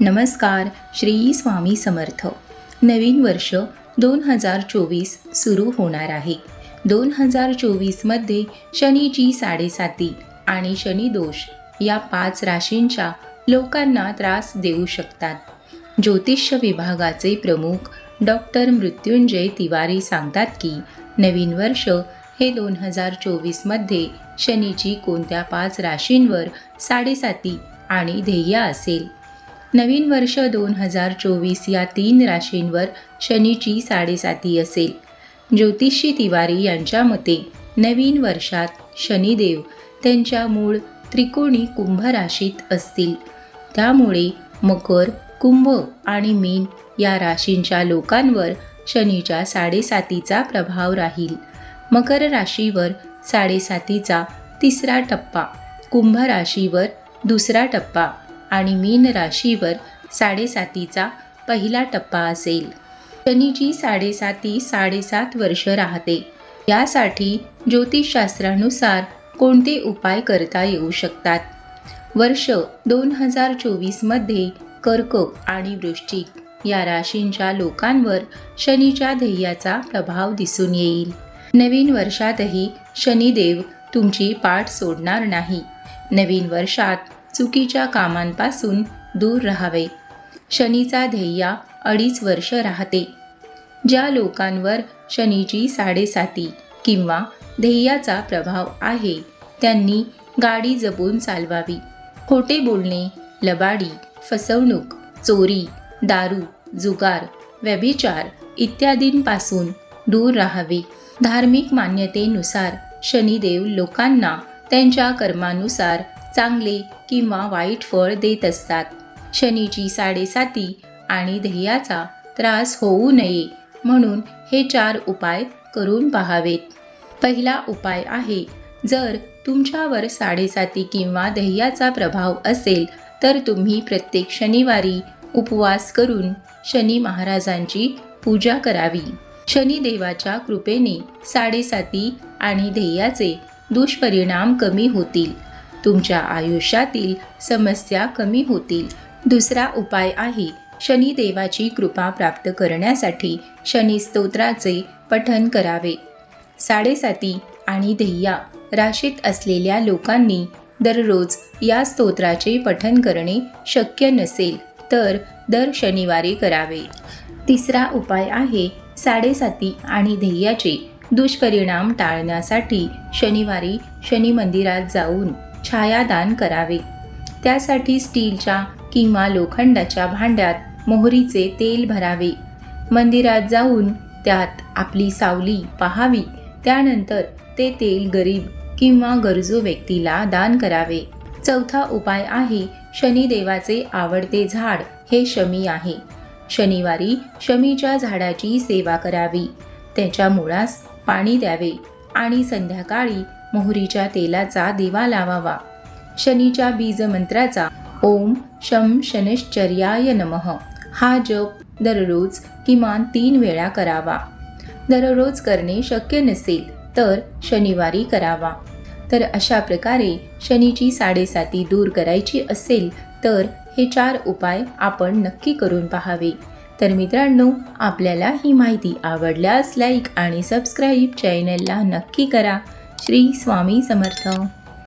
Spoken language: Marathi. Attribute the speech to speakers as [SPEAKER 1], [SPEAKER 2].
[SPEAKER 1] नमस्कार श्री स्वामी समर्थ. नवीन वर्ष दोन हजार चोवीस सुरू होणार आहे. दोन हजार चोवीसमध्ये शनीची साडेसाती आणि शनिदोष या पाच राशींच्या लोकांना त्रास देऊ शकतात. ज्योतिष विभागाचे प्रमुख डॉक्टर मृत्युंजय तिवारी सांगतात की नवीन वर्ष हे दोन हजार चोवीसमध्ये शनीची कोणत्या पाच राशींवर साडेसाती आणि ध्येय असेल? नवीन वर्ष दोन हजार चोवीस या तीन राशींवर शनीची साडेसाती असेल. ज्योतिषी तिवारी यांच्या मते नवीन वर्षात शनिदेव त्यांच्या मूळ त्रिकोणी कुंभ राशीत असतील. त्यामुळे मकर कुंभ आणि मीन या राशींच्या लोकांवर शनीच्या साडेसातीचा प्रभाव राहील. मकर राशीवर साडेसातीचा तिसरा टप्पा कुंभ राशीवर दुसरा टप्पा. आणि मीन राशीवर साडेसातीचा पहिला टप्पा असेल. शनीची साडेसाती साडेसात वर्ष राहते. यासाठी ज्योतिषशास्त्रानुसार कोणते उपाय करता येऊ शकतात? वर्ष दोन हजार चोवीसमध्ये कर्क आणि वृश्चिक या राशींच्या लोकांवर शनीच्या ध्येयाचा प्रभाव दिसून येईल. नवीन वर्षातही शनिदेव तुमची पाठ सोडणार नाही. नवीन वर्षात चुकीच्या कामांपासून दूर राहावे. शनीचा ध्येया अडीच वर्ष राहते. ज्या लोकांवर शनीची साडेसाती किंवा ध्येयाचा प्रभाव आहे त्यांनी गाडी जपून चालवावी. खोटे बोलणे लबाडी फसवणूक चोरी दारू जुगार व्यभिचार इत्यादींपासून दूर राहावे. धार्मिक मान्यतेनुसार शनिदेव लोकांना त्यांच्या कर्मानुसार चांगले किंवा वाईट फळ देत असतात. शनीची साडेसाती आणि ध्येयाचा त्रास होऊ नये म्हणून हे चार उपाय करून पहावेत. पहिला उपाय आहे जर तुमच्यावर साडेसाती किंवा ध्येयाचा प्रभाव असेल तर तुम्ही प्रत्येक शनिवारी उपवास करून शनी महाराजांची पूजा करावी. शनिदेवाच्या कृपेने साडेसाती आणि ध्येयाचे दुष्परिणाम कमी होतील. तुमच्या आयुष्यातील समस्या कमी होतील. दुसरा उपाय आहे शनिदेवाची कृपा प्राप्त करण्यासाठी शनी स्तोत्राचे पठन करावे. साडेसाती आणि ध्येया राशीत असलेल्या लोकांनी दररोज या स्तोत्राचे पठन करणे शक्य नसेल तर दर शनिवारी करावे. तिसरा उपाय आहे साडेसाती आणि ध्येयाचे दुष्परिणाम टाळण्यासाठी शनिवारी शनी मंदिरात जाऊन छायादान करावे. त्यासाठी स्टीलच्या किंवा लोखंडाच्या भांड्यात मोहरीचे तेल भरावे. मंदिरात जाऊन त्यात आपली सावली पहावी. त्यानंतर ते तेल गरीब किंवा गरजू व्यक्तीला दान करावे. चौथा उपाय आहे शनिदेवाचे आवडते झाड. हे शमी आहे. शनिवारी शमीच्या झाडाची सेवा करावी. त्याच्या मुळास पाणी द्यावे आणि संध्याकाळी मोहरीच्या तेलाचा दिवा लावावा. शनीच्या बीज मंत्राचा ओम शम शनिश्चर्याय नमः. हा जप दररोज किमान तीन वेळा करावा. दररोज करणे शक्य नसेल तर शनिवारी करावा. तर अशा प्रकारे शनीची साडेसाती दूर करायची असेल तर हे चार उपाय आपण नक्की करून पहावे. तर मित्रांनो आपल्याला ही माहिती आवडल्यास लाईक आणि सबस्क्राईब चॅनलला नक्की करा. श्री स्वामी समर्थ.